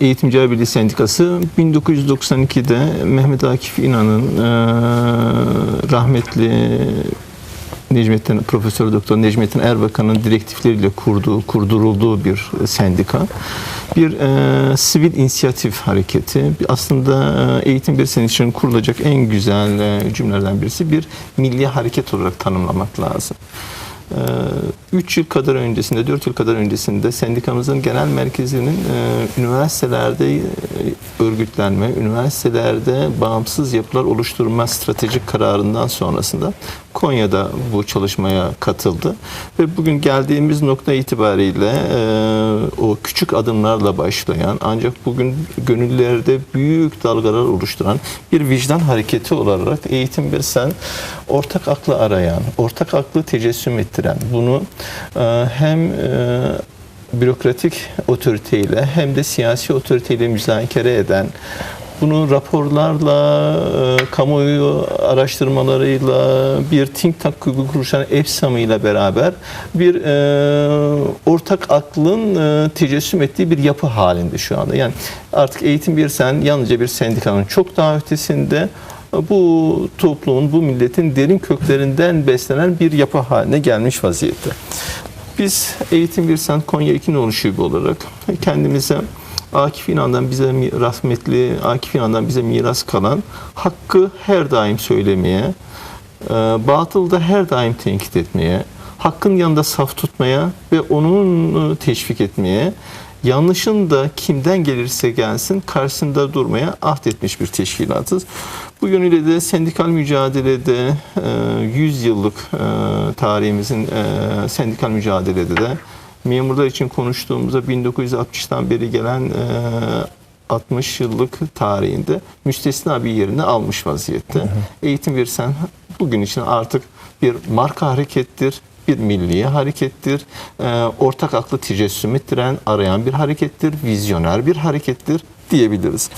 Eğitimciler Birliği Sendikası 1992'de Mehmet Akif İnan'ın rahmetli Necmettin Profesör Doktor Necmettin Erbakan'ın direktifleriyle kurduğu, kurdurulduğu bir sendika. Bir eee, sivil inisiyatif hareketi. Aslında eğitim bir senin için kurulacak en güzel eee, cümlelerden birisi bir milli hareket olarak tanımlamak lazım. 3 yıl kadar öncesinde, 4 yıl kadar öncesinde sendikamızın genel merkezinin e, üniversitelerde e, örgütlenme, üniversitelerde bağımsız yapılar oluşturma stratejik kararından sonrasında Konya'da bu çalışmaya katıldı. Ve bugün geldiğimiz nokta itibariyle e, o küçük adımlarla başlayan ancak bugün gönüllerde büyük dalgalar oluşturan bir vicdan hareketi olarak eğitim bir sen ortak aklı arayan, ortak aklı tecessüm ettiren, bunu e, hem e, bürokratik otoriteyle hem de siyasi otoriteyle müzakere eden, bunu raporlarla, e, kamuoyu araştırmalarıyla, bir think tank kuruluşan EPSAM ile beraber bir e, ortak aklın e, tecessüm ettiği bir yapı halinde şu anda. Yani artık eğitim bir sen yalnızca bir sendikanın çok daha ötesinde bu toplumun, bu milletin derin köklerinden beslenen bir yapı haline gelmiş vaziyette. Biz Eğitim Bir Sen Konya 2 Nolu olarak kendimize Akif İnan'dan bize rahmetli Akif İnan'dan bize miras kalan hakkı her daim söylemeye, e, batılı da her daim tenkit etmeye, hakkın yanında saf tutmaya ve onun e, teşvik etmeye, yanlışın da kimden gelirse gelsin karşısında durmaya ahdetmiş bir teşkilatız. Bu yönüyle de sendikal mücadelede e, 100 yıllık e, tarihimizin e, sendikal mücadelede de memurlar için konuştuğumuzda 1960'tan beri gelen e, 60 yıllık tarihinde müstesna bir yerini almış vaziyette. Eğitim verirsen bugün için artık bir marka harekettir, bir milli harekettir, e, ortak aklı tecessüm ettiren, arayan bir harekettir, vizyoner bir harekettir diyebiliriz.